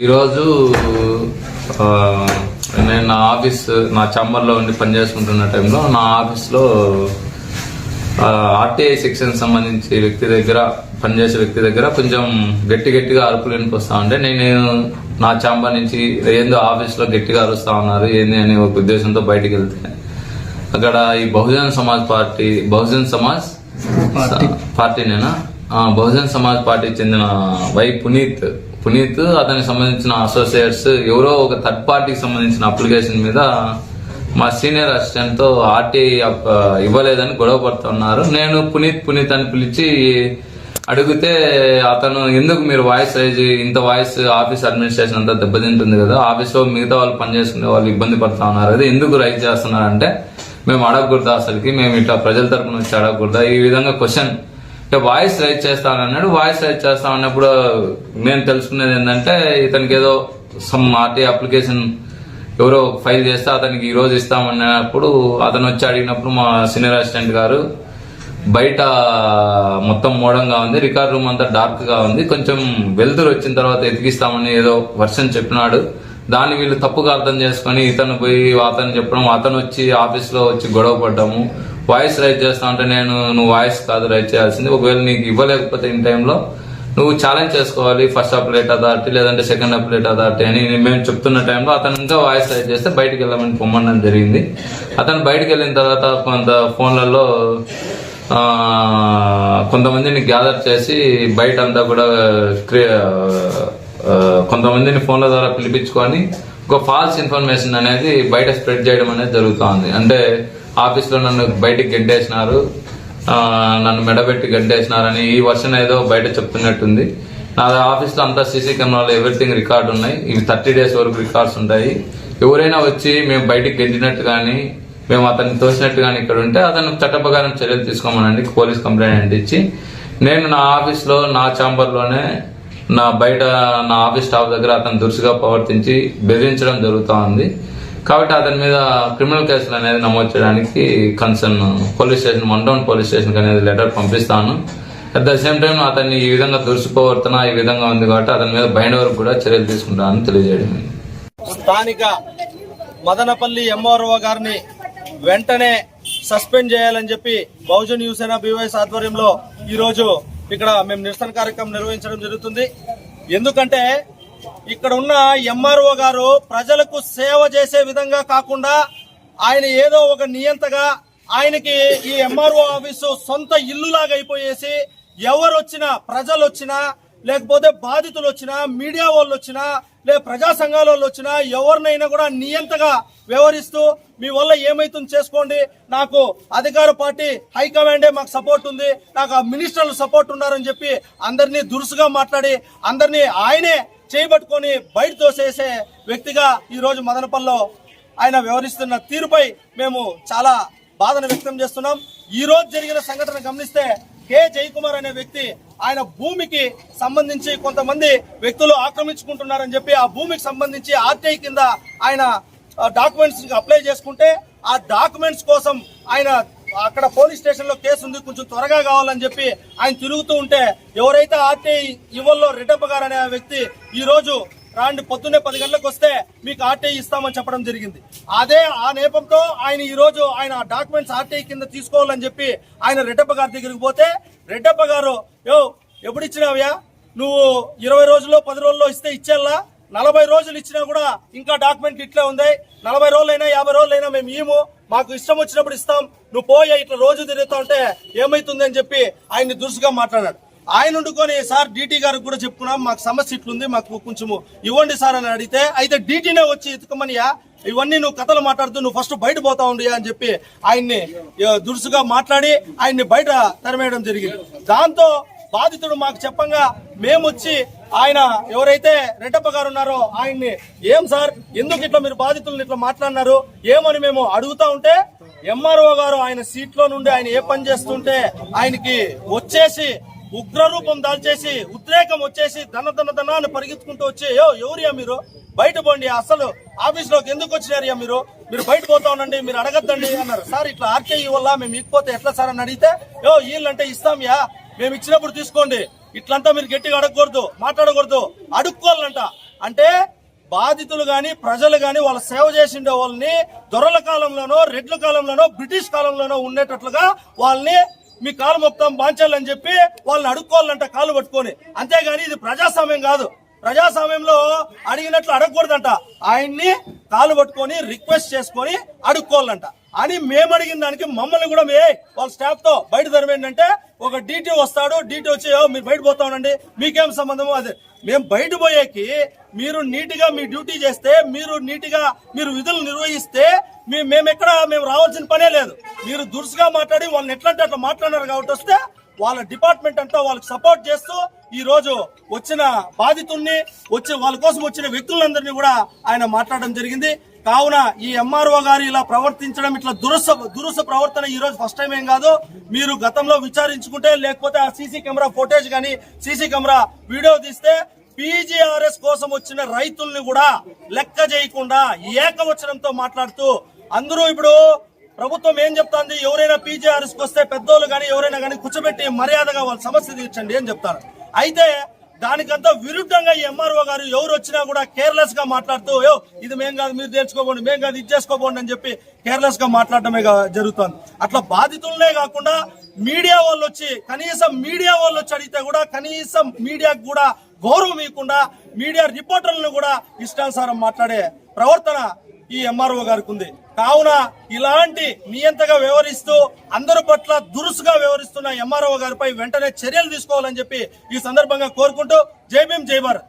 ఈరోజు నేను నా ఆఫీస్ నా ఛాంబర్లో ఉండి పనిచేసుకుంటున్న టైంలో నా ఆఫీస్లో ఆర్టీఐ సెక్షన్ సంబంధించి వ్యక్తి దగ్గర పనిచేసే వ్యక్తి దగ్గర కొంచెం గట్టి గట్టిగా అరుపులు వినిపిస్తా ఉంటే నేను నా ఛాంబర్ నుంచి ఏందో ఆఫీస్లో గట్టిగా అరుస్తా ఉన్నారు ఏంది అని ఒక ఉద్దేశంతో బయటికి వెళ్తే. అక్కడ ఈ బహుజన్ సమాజ్ పార్టీ బహుజన్ సమాజ్ పార్టీనేనా? ఆ, బహుజన్ సమాజ్ పార్టీకి చెందిన వై పునీత్ పునీత్ అతనికి సంబంధించిన అసోసియేట్స్ ఎవరో ఒక థర్డ్ పార్టీకి సంబంధించిన అప్లికేషన్ మీద మా సీనియర్ అసిస్టెంట్తో ఆర్టీఐ ఇవ్వలేదని గొడవ పడుతున్నారు నేను పునీత్ పునీత్ అని పిలిచి అడిగితే అతను ఎందుకు మీరు వాయిస్ రైజ్ ఇంత వాయిస్ ఆఫీస్ అడ్మినిస్ట్రేషన్ అంతా దెబ్బతింటుంది కదా ఆఫీస్లో మిగతా వాళ్ళు పనిచేసుకునే వాళ్ళు ఇబ్బంది పడతా ఉన్నారు అది ఎందుకు రైజ్ చేస్తున్నారంటే మేము అడగకూడదా అసలుకి మేము ఇట్లా ప్రజల తరపున వచ్చి అడగకూడదా? ఈ విధంగా క్వశ్చన్ అంటే వాయిస్ రైజ్ చేస్తానన్నాడు. వాయిస్ రైజ్ చేస్తా అన్నప్పుడు నేను తెలుసుకునేది ఏంటంటే ఇతనికి ఏదో సమ్ ఆర్టీ అప్లికేషన్ ఎవరో ఫైల్ చేస్తే అతనికి ఈ రోజు ఇస్తామన్నప్పుడు అతను వచ్చి అడిగినప్పుడు మా సీనియర్ అసిస్టెంట్ గారు బయట మొత్తం మోడంగా ఉంది రికార్డ్ రూమ్ అంతా డార్క్గా ఉంది కొంచెం వెలుతురు వచ్చిన తర్వాత ఎతికిస్తామని ఏదో వర్షన్ చెప్పినాడు. దాన్ని వీళ్ళు తప్పుగా అర్థం చేసుకొని ఇతను పోయి అతను చెప్పడం అతను వచ్చి ఆఫీస్లో వచ్చి గొడవ పడ్డాము. వాయిస్ రైట్ చేస్తా అంటే నేను నువ్వు వాయిస్ కాదు రైట్ చేయాల్సింది. ఒకవేళ నీకు ఇవ్వలేకపోతే ఇన్ టైంలో నువ్వు ఛాలెంజ్ చేసుకోవాలి. ఫస్ట్ అప్లేట్ అథారిటీ లేదంటే సెకండ్ అప్లేట్ అథారిటీ అని మేము చెప్తున్న టైంలో అతను ఇంకా వాయిస్ రైట్ చేస్తే బయటికి వెళ్ళమని పొమ్మనడం జరిగింది. అతను బయటకు వెళ్ళిన తర్వాత కొంత ఫోన్లలో కొంతమందిని గ్యాదర్ చేసి బయట అంతా కూడా క్రియ కొంతమందిని ఫోన్ల ద్వారా పిలిపించుకొని ఒక ఫాల్స్ ఇన్ఫర్మేషన్ అనేది బయట స్ప్రెడ్ చేయడం అనేది జరుగుతోంది. అంటే ఆఫీస్లో నన్ను బయటికి గెంటేసినారు నన్ను మెడబెట్టి గడ్డేసినారని ఈ వర్షన్ ఏదో బయట చెప్తున్నట్టుంది. నా ఆఫీస్లో అంతా సీసీ కెమెరాలు ఎవ్రీథింగ్ రికార్డు ఉన్నాయి. ఇవి థర్టీ డేస్ వరకు రికార్డ్స్ ఉంటాయి. ఎవరైనా వచ్చి మేము బయటికి గెంటినట్టు కానీ మేము అతన్ని తోసినట్టు కానీ ఇక్కడ ఉంటే అతను చట్ట ప్రకారం చర్యలు తీసుకోమనండి పోలీస్ కంప్లైంట్ ఇచ్చి నేను నా ఆఫీస్లో నా ఛాంబర్లోనే నా బయట నా ఆఫీస్ స్టాఫ్ దగ్గర అతను దురుసుగా ప్రవర్తించి బెదిరించడం జరుగుతూ ఉంది కాబట్టి అతని మీద క్రిమినల్ కేసులు అనేది నమోదు చేయడానికి concern police station one town police station అనేది లెటర్ పంపిస్తాను. అట్ ద సేమ్ టైం అతన్ని ఈ విధంగా దురుసుపోవర్తన ఈ విధంగా ఉంది కాబట్టి అతని మీద బైండ్ వరకు కూడా చర్యలు తీసుకుంటానని తెలియజేయడం స్థానిక మదనపల్లి ఎంఆర్ఓ గారిని వెంటనే సస్పెండ్ చేయాలని చెప్పి బహుజన్ యువసేన బీవైఎస్ ఆధ్వర్యంలో ఈరోజు ఇక్కడ మేము నిరసన కార్యక్రమం నిర్వహించడం జరుగుతుంది. ఎందుకంటే ఇక్కడ ఉన్న ఎంఆర్ఓ గారు ప్రజలకు సేవ చేసే విధంగా కాకుండా ఆయన ఏదో ఒక నియంతగా ఆయనకి ఈ ఎంఆర్ఓ ఆఫీసు సొంత ఇల్లులాగా అయిపోయేసి ఎవరు వచ్చినా ప్రజలు వచ్చినా లేకపోతే బాధితులు వచ్చినా మీడియా వాళ్ళు వచ్చినా లే ప్రజా సంఘాల వాళ్ళు వచ్చినా ఎవరినైనా కూడా నియంతగా వ్యవహరిస్తూ మీ వల్ల ఏమైతుంది చేసుకోండి. నాకు అధికార పార్టీ హైకమాండే మాకు సపోర్ట్ ఉంది. నాకు ఆ మినిస్టర్లు సపోర్ట్ ఉన్నారని చెప్పి అందరినీ దురుసుగా మాట్లాడి అందరినీ ఆయనే చేయబట్టుకొని బయట తోసేసే వ్యక్తిగా ఈరోజు మదనపల్లిలో ఆయన వ్యవహరిస్తున్న తీరుపై మేము చాలా బాధను వ్యక్తం చేస్తున్నాం. ఈ రోజు జరిగిన సంఘటన గమనిస్తే కె. జయకుమార్ అనే వ్యక్తి ఆయన భూమికి సంబంధించి కొంతమంది వ్యక్తులు ఆక్రమించుకుంటున్నారని చెప్పి ఆ భూమికి సంబంధించి ఆర్టీఐ కింద ఆయన డాక్యుమెంట్స్ అప్లై చేసుకుంటే ఆ డాక్యుమెంట్స్ కోసం ఆయన అక్కడ పోలీస్ స్టేషన్లో కేసు ఉంది కొంచెం త్వరగా కావాలని చెప్పి ఆయన తిరుగుతూ ఉంటే ఎవరైతే ఆర్టీఐ ఇవ్వల్లో రెడ్డప్ప గారు అనే వ్యక్తి ఈ రోజు రాండి పొద్దున్నే పది గంటలకు వస్తే మీకు ఆర్టీఐ ఇస్తామని చెప్పడం జరిగింది. అదే ఆ నేపంతో ఆయన ఈ రోజు ఆయన డాక్యుమెంట్స్ ఆర్టీఐ కింద తీసుకోవాలని చెప్పి ఆయన రెడ్డప్ప గారి దగ్గరికి పోతే రెడ్డప్ప గారు యో ఎప్పుడు ఇచ్చినావ్యా నువ్వు ఇరవై రోజుల్లో పది రోజుల్లో ఇస్తే ఇచ్చేలా? నలభై రోజులు ఇచ్చినా కూడా ఇంకా డాక్యుమెంట్ ఇట్లే ఉంది. నలభై రోజులైనా యాభై రోజులైనా మేము ఇయ్యము మాకు ఇష్టం వచ్చినప్పుడు ఇస్తాం. నువ్వు పోయా ఇట్లా రోజు తిరుగుతా ఉంటే ఏమైతుంది అని చెప్పి ఆయన్ని దురుసుగా మాట్లాడాడు. ఆయన ఉండుకొని సార్ డీటీ గారికి కూడా చెప్పుకున్నాం. మాకు సమస్య ఇట్లుంది మాకు కొంచెము ఇవ్వండి సార్ అని అడిగితే అయితే డీటీనే వచ్చి ఎత్తుకోమనియా? ఇవన్నీ నువ్వు కథలు మాట్లాడుతూ నువ్వు ఫస్ట్ బయట పోతా ఉండియా అని చెప్పి ఆయన్ని దురుసుగా మాట్లాడి ఆయన్ని బయట తరిమేయడం జరిగింది. దాంతో బాధితుడు మాకు చెప్పంగా మేమొచ్చి ఆయన ఎవరైతే రెడ్డప్ప గారు ఉన్నారో ఆయన్ని ఏం సార్ ఎందుకు ఇట్లా మీరు బాధితులను ఇట్లా మాట్లాడినారు? ఏమని మేము అడుగుతా ఉంటే ఎంఆర్ఓ గారు ఆయన సీట్లో నుండి ఆయన ఏ పని చేస్తుంటే ఆయనకి వచ్చేసి ఉగ్రరూపం దాల్చేసి ఉద్రేకం వచ్చేసి ధన దన దన అని పరిగెత్తుకుంటూ వచ్చి యో ఎవరియా మీరు? బయట పోండి అసలు ఆఫీస్లోకి ఎందుకు వచ్చినారయ్యా మీరు? మీరు బయట పోతా ఉండండి మీరు అడగద్దండి అన్నారు. సార్ ఇట్లా ఆర్కేఈ వల్ల మేము ఇకపోతే ఎట్లా సార్ అని అడిగితే యో వీళ్ళంటే ఇస్తాంయా మేము ఇచ్చినప్పుడు తీసుకోండి. ఇట్లంతా మీరు గట్టిగా అడగకూడదు మాట్లాడకూడదు అడుక్కోవాలంట. అంటే బాధితులు గాని ప్రజలు గాని వాళ్ళ సేవ చేసిండే వాళ్ళని దొరల కాలంలోనో రెడ్ల కాలంలోనో బ్రిటిష్ కాలంలోనో ఉండేటట్లుగా వాళ్ళని మీ కాలు మొత్తం బాంచాలని చెప్పి వాళ్ళని అడుక్కోవాలంట కాలు పట్టుకొని. అంతేగాని ఇది ప్రజాస్వామ్యం కాదు. ప్రజాస్వామ్యంలో అడిగినట్లు అడగకూడదంట. ఆయన్ని కాలు పట్టుకొని రిక్వెస్ట్ చేసుకొని అడుక్కోవాలంట. అని మేము అడిగిన దానికి మమ్మల్ని కూడా మే వాళ్ళ స్టాఫ్తో బయట ధరమేంటంటే ఒక డీటీ వస్తాడు. డీటీ వచ్చి మీరు బయట పోతా ఉండండి. మీకేం సంబంధము అది. మేము బయట పోయేకి మీరు నీటిగా మీ డ్యూటీ చేస్తే మీరు నీటిగా మీరు విధులు నిర్వహిస్తే మీ- మేము ఎక్కడ మేము రావాల్సిన పనే లేదు. మీరు దురుసుగా మాట్లాడి వాళ్ళని ఎట్లాంటి అట్లా మాట్లాడారు కాబట్టి వస్తే వాళ్ళ డిపార్ట్మెంట్ అంతా వాళ్ళకి సపోర్ట్ చేస్తూ ఈ రోజు వచ్చిన బాధితుల్ని వచ్చి వాళ్ళ కోసం వచ్చిన వ్యక్తులందరినీ కూడా ఆయన మాట్లాడడం జరిగింది. కావున ఈ ఎంఆర్ఓ గారు ఇలా ప్రవర్తించడం ఇట్లా దురుస దురుస ప్రవర్తన ఈ రోజు ఫస్ట్ టైం ఏం కాదు. మీరు గతంలో విచారించుకుంటే లేకపోతే ఆ సీసీ కెమెరా ఫోటేజ్ కానీ సీసీ కెమెరా వీడియో తీస్తే పీజీఆర్ఎస్ కోసం వచ్చిన రైతుల్ని కూడా లెక్క చేయకుండా ఏకవచనంతో మాట్లాడుతూ అందరూ ఇప్పుడు ప్రభుత్వం ఏం చెప్తాంది? ఎవరైనా పీజీఆర్ఎస్కి వస్తే పెద్దోళ్ళు కానీ ఎవరైనా కానీ కూర్చోబెట్టి మర్యాదగా వాళ్ళ సమస్య తీర్చండి అని చెప్తారు. అయితే దానికంతా విరుద్ధంగా ఈ ఎంఆర్ఓ గారు ఎవరు వచ్చినా కూడా కేర్లెస్గా మాట్లాడుతూ "యో, ఇది మేం కాదు మీరు తెలుసుకోకండి మేం కాదు ఇది చేసుకోకండి అని చెప్పి కేర్లెస్గా మాట్లాడటమే జరుగుతుంది జరుగుతోంది. అట్లా బాధితులనే కాకుండా మీడియా వాళ్ళు వచ్చి కనీసం మీడియా వాళ్ళు వచ్చి అడిగితే కూడా కనీసం మీడియాకు కూడా గౌరవం ఇవ్వకుండా మీడియా రిపోర్టర్లను కూడా ఇష్టానుసారం మాట్లాడే ప్రవర్తన ఈ ఎంఆర్ఓ గారికి ఉంది. కావున ఇలాంటి నియంతగా వ్యవహరిస్తూ అందరి పట్ల దురుసుగా వ్యవహరిస్తున్న ఎంఆర్ఓ గారిపై వెంటనే చర్యలు తీసుకోవాలని చెప్పి ఈ సందర్భంగా కోరుకుంటూ జై భీమ్ జై భారత్.